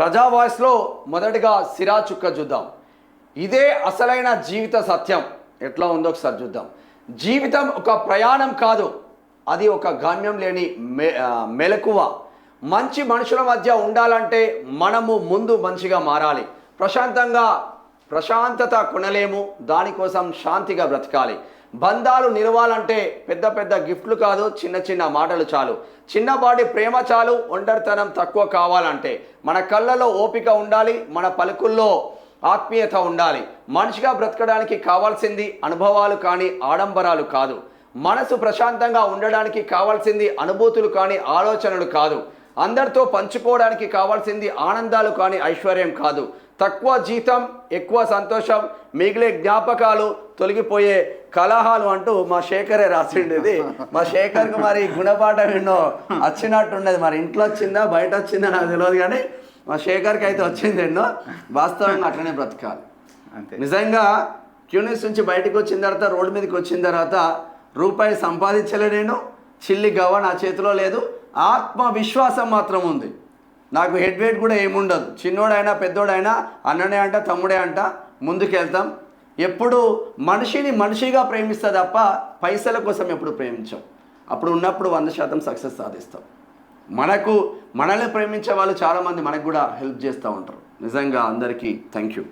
ప్రజా వాయిస్లో మొదటిగా సిరా చుక్క చూద్దాం. ఇదే అసలైన జీవిత సత్యం. ఎట్లా ఉందో ఒకసారి చూద్దాం. జీవితం ఒక ప్రయాణం కాదు. అది ఒక గమ్యం లేని మె మెలకువ. మంచి మనుషుల మధ్య ఉండాలంటే మనము ముందు మంచిగా మారాలి. ప్రశాంతంగా ప్రశాంతత కొనలేము. దానికోసం శాంతిగా బ్రతకాలి. బంధాలు నిలవాలంటే పెద్ద పెద్ద గిఫ్ట్లు కాదు చిన్న చిన్న మాటలు చాలు. చిన్నపాటి ప్రేమ చాలు ఒంటరితనం తక్కువ కావాలంటే. మన కళ్ళలో ఓపిక ఉండాలి మన పలుకుల్లో ఆత్మీయత ఉండాలి. మనిషిగా బ్రతకడానికి కావాల్సింది అనుభవాలు కానీ ఆడంబరాలు కాదు. మనసు ప్రశాంతంగా ఉండడానికి కావాల్సింది అనుభూతులు కానీ ఆలోచనలు కాదు. అందరితో పంచుకోవడానికి కావాల్సింది ఆనందాలు కానీ ఐశ్వర్యం కాదు. తక్కువ జీతం ఎక్కువ సంతోషం మిగిలే జ్ఞాపకాలు తొలగిపోయే కలహాలు అంటూ మా శేఖరే రాసిండేది. మా శేఖర్కి మరి గుణపాఠం ఎన్నో వచ్చినట్టుండేది మరి ఇంట్లో వచ్చిందా బయట వచ్చిందా నాకు తెలియదు కానీ మా శేఖర్కి అయితే వచ్చింది ఎన్నో. వాస్తవంగా అట్లనే బ్రతకాలి. అంతే. నిజంగా క్యూనిస్ నుంచి బయటకు వచ్చిన తర్వాత రోడ్డు మీదకి వచ్చిన తర్వాత రూపాయి సంపాదించలే నేను చిల్లి గవ్వ నా చేతిలో లేదు. ఆత్మవిశ్వాసం మాత్రం ఉంది. నాకు హెడ్ వెయిట్ కూడా ఏముండదు. చిన్నోడైనా పెద్దోడైనా అన్ననే అంట తమ్ముడే అంట ముందుకు వెళ్తాం ఎప్పుడు మనిషిని మనిషిగా ప్రేమిస్తా తప్ప పైసల కోసం ఎప్పుడు ప్రేమించాం. అప్పుడు ఉన్నప్పుడు వంద శాతం సక్సెస్ సాధిస్తాం. మనకు మనల్ని ప్రేమించే వాళ్ళు చాలామంది మనకు కూడా హెల్ప్ చేస్తూ ఉంటారు. నిజంగా అందరికీ థ్యాంక్ యూ